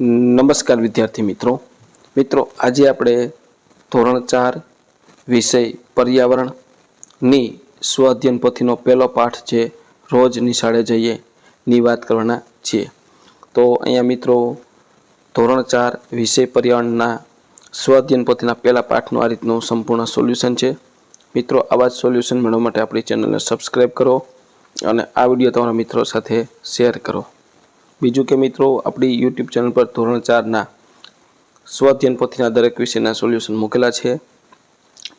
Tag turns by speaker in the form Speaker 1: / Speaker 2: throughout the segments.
Speaker 1: નમસ્કાર વિદ્યાર્થી મિત્રો. મિત્રો, આજે આપણે ધોરણ ચાર વિષય પર્યાવરણની સ્વ પોથીનો પહેલો પાઠ છે, રોજ નિશાળે જઈએ ની વાત કરવાના છીએ. તો અહીંયા મિત્રો, ધોરણ ચાર વિષય પર્યાવરણના સ્વ પોથીના પહેલા પાઠનું આ રીતનું સંપૂર્ણ સોલ્યુશન છે. મિત્રો, આવા જ સોલ્યુશન મેળવવા માટે આપણી ચેનલને સબસ્ક્રાઈબ કરો અને આ વીડિયો તમારા મિત્રો સાથે શેર કરો. બીજું કે મિત્રો, આપણી યુટ્યુબ ચેનલ પર ધોરણ ચારના સ્વધ્યન પોથીના દરેક વિષયના સોલ્યુશન મૂકેલા છે,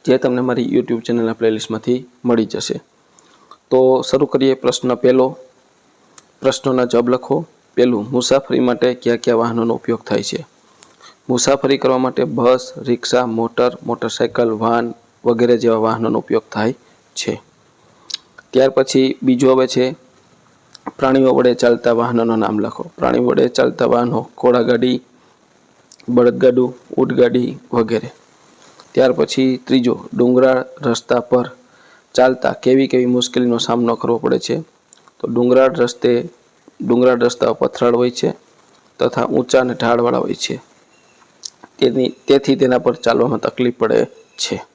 Speaker 1: જે તમને મારી યુટ્યુબ ચેનલના પ્લેલિસ્ટમાંથી મળી જશે. તો શરૂ કરીએ પ્રશ્ન પહેલો. પ્રશ્નોના જવાબ લખો. પહેલું, મુસાફરી માટે કયા કયા વાહનોનો ઉપયોગ થાય છે? મુસાફરી કરવા માટે બસ, રિક્ષા, મોટર, મોટરસાયકલ, વાહન વગેરે જેવા વાહનોનો ઉપયોગ થાય છે. ત્યાર પછી બીજું હવે છે પ્રાણીઓ વડે ચાલતા વાહનોના નામ લખો. પ્રાણી વડે ચાલતા વાહનો, ઘોડાગાડી, બળદગાડું ઊંટગાડી વગેરે. ત્યાર પછી ત્રીજો ડુંગરાળ રસ્તા પર ચાલતા કેવી કેવી મુશ્કેલીનો સામનો કરવો પડે છે? તો ડુંગરાળ રસ્તે, ડુંગરાળ રસ્તાઓ પથરાળ હોય છે તથા ઊંચા અને ઢાળવાળા હોય છે. તેની, તેથી તેના પર ચાલવામાં તકલીફ પડે છે.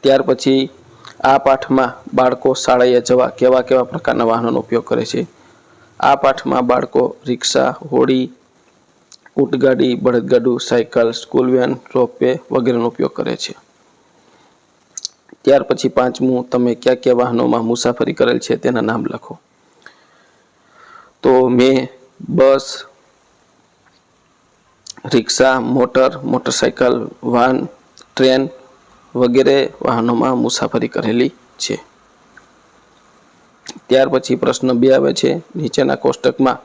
Speaker 1: ત્યાર પછી આ પાઠમાં બાળકો શાળાએ જવા કેવા કેવા પ્રકારના વાહનોનો ઉપયોગ કરે છે? આ પાઠમાં બાળકો રિક્ષા, હોડી ઊંટગાડી બળદગાડું, સાયકલ, સ્કૂલ વેન, રોપવે વગેરેનો ઉપયોગ કરે છે. ત્યાર પછી પાંચમું, તમે કયા કયા વાહનોમાં મુસાફરી કરેલ છે તેના નામ લખો. તો મેં બસ, રિક્ષા, મોટર, મોટરસાયકલ વાહન ટ્રેન વગેરે વાહનોમાં મુસાફરી કરેલી છે. ત્યાર પછી પ્રશ્ન બે આવે છે. નીચેના કોષ્ટકમાં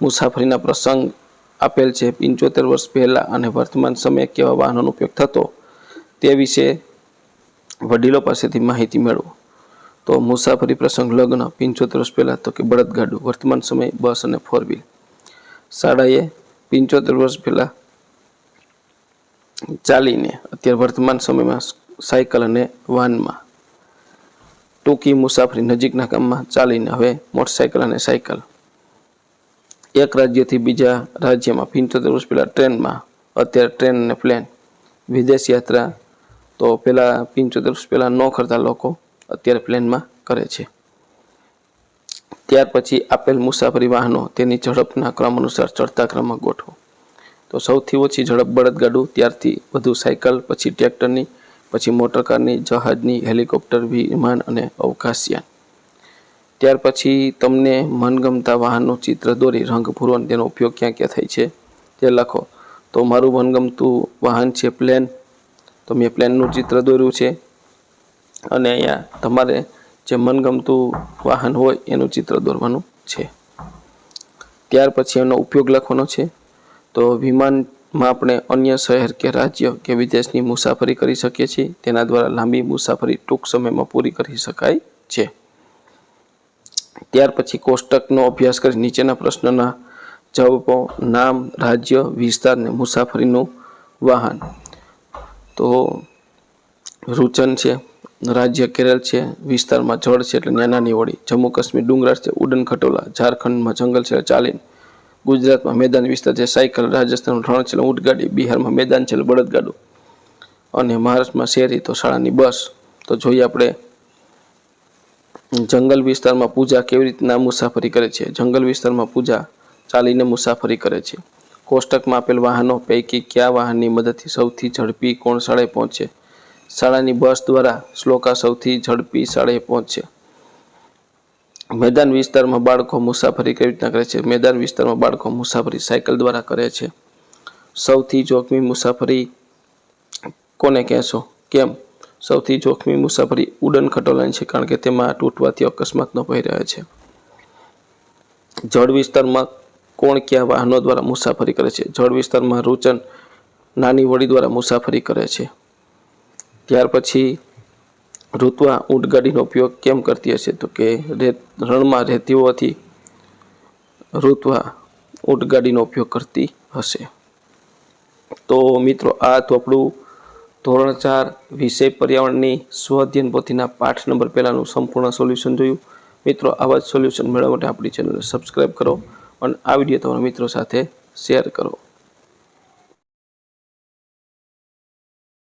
Speaker 1: મુસાફરીના પ્રસંગ આપેલ છે. પંચોતેર વર્ષ પહેલાં અને વર્તમાન સમયે કેવા વાહનોનો ઉપયોગ થતો તે વિશે વડીલો પાસેથી માહિતી મેળવો. તો મુસાફરી પ્રસંગ લગ્ન, પંચોતેર વર્ષ પહેલાં તો કે બળદગાડું, વર્તમાન સમય બસ અને ફોર વ્હીલ શાળાએ પંચોતેર વર્ષ પહેલાં ચાલીને અત્યારે વર્તમાન સમયમાં સાયકલ અને વાનમાં. ટૂંકી મુસાફરી નજીકના કામમાં ચાલીને હવે મોટરસાયકલ અને સાયકલ. એક રાજ્યથી બીજા રાજ્યમાં પંચોતેર વર્ષ પહેલાં ટ્રેનમાં, અત્યારે ટ્રેન અને પ્લેન. વિદેશ યાત્રા તો પહેલાં પંચોતેર વર્ષ પહેલાં ન કરતા લોકો અત્યારે પ્લેનમાં કરે છે. ત્યાર પછી આપેલ મુસાફરી વાહનો તેની ઝડપના ક્રમ અનુસાર ચડતા ક્રમમાં ગોઠવો. તો સૌથી ઓછી ઝડપ બળદગાડું, ત્યારથી વધુ સાયકલ, પછી ટ્રેક્ટરની પછી મોટરકારની જહાજની હેલિકોપ્ટર, વિમાન અને અવકાશયાન. ત્યાર પછી તમને મનગમતા વાહનનું ચિત્ર દોરી, રંગ પૂરવાનો તેનો ઉપયોગ ક્યાં ક્યાં થાય છે તે લખો. તો મારું મનગમતું વાહન છે પ્લેન. તો મેં પ્લેનનું ચિત્ર દોર્યું છે. અને અહીંયા તમારે જે મનગમતું વાહન હોય એનું ચિત્ર દોરવાનું છે. ત્યાર પછી એનો ઉપયોગ લખવાનો છે. તો વિમાનમાં આપણે અન્ય શહેર કે રાજ્ય કે વિદેશની મુસાફરી કરી શકીએ છીએ. તેના દ્વારા લાંબી મુસાફરી ટૂંક સમયમાં પૂરી કરી શકાય છે. ત્યાર પછી કોષ્ટકનો અભ્યાસ કરી નીચેના પ્રશ્નના જવાબો, નામ, રાજ્ય, વિસ્તાર ને મુસાફરીનું વાહન. તો રૂચન છે, રાજ્ય કેરળ છે, વિસ્તારમાં જળ છે એટલે નાની વળી. જમ્મુ કાશ્મીર ડુંગરાળ છે, ઉડન ખટોલા, ઝારખંડમાં જંગલ છે, ચાલીન. ગુજરાતમાં મેદાન વિસ્તાર છે. સાયકલ રાજસ્થાનમાં રણ છે. ઊંટગાડી બિહારમાં મેદાન છે. બળદગાડું અને મહારાષ્ટ્રમાં શહેરી તો શાળાની બસ. તો જોઈએ આપણે જંગલ વિસ્તારમાં પૂજા કેવી રીતના મુસાફરી કરે છે. જંગલ વિસ્તારમાં પૂજા ચાલીને મુસાફરી કરે છે. કોષ્ટકમાં આપેલ વાહનો પૈકી કયા વાહનની મદદથી સૌથી ઝડપી કોણ શાળાએ પહોંચે? શાળાની બસ દ્વારા શ્લોકા સૌથી ઝડપી શાળાએ પહોંચે. મેદાન વિસ્તારમાં બાળકો મુસાફરી કેવી રીતના કરે છે? મેદાન વિસ્તારમાં બાળકો મુસાફરી સાયકલ દ્વારા કરે છે. સૌથી જોખમી મુસાફરી કોને કહેશો? કેમ? સૌથી જોખમી મુસાફરી ઉડન ખટોલાની છે કારણ કે તેમાં તૂટવાથી અકસ્માતનો ભય રહે છે. જળ વિસ્તારમાં કોણ કયા વાહનો દ્વારા મુસાફરી કરે છે? જળ વિસ્તારમાં રૂચન નાની વડી દ્વારા મુસાફરી કરે છે. ત્યાર પછી ઋતુઆ ઊંટગાડીનો ઉપયોગ કેમ કરતી હશે? તો કે રેત રણમાં રહેતી હોવાથી ઋતુઆ ઊંટગાડીનો ઉપયોગ કરતી હશે. તો મિત્રો, આ તો આપણું ધોરણ ચાર વિષય પર્યાવરણની સ્વઅધ્યયન પોથીના પાઠ નંબર પહેલાંનું સંપૂર્ણ સોલ્યુશન જોયું. મિત્રો, આવા જ સોલ્યુશન મેળવવા માટે આપણી ચેનલને સબસ્ક્રાઈબ કરો અને આ વીડિયો તમારા મિત્રો સાથે શેર કરો.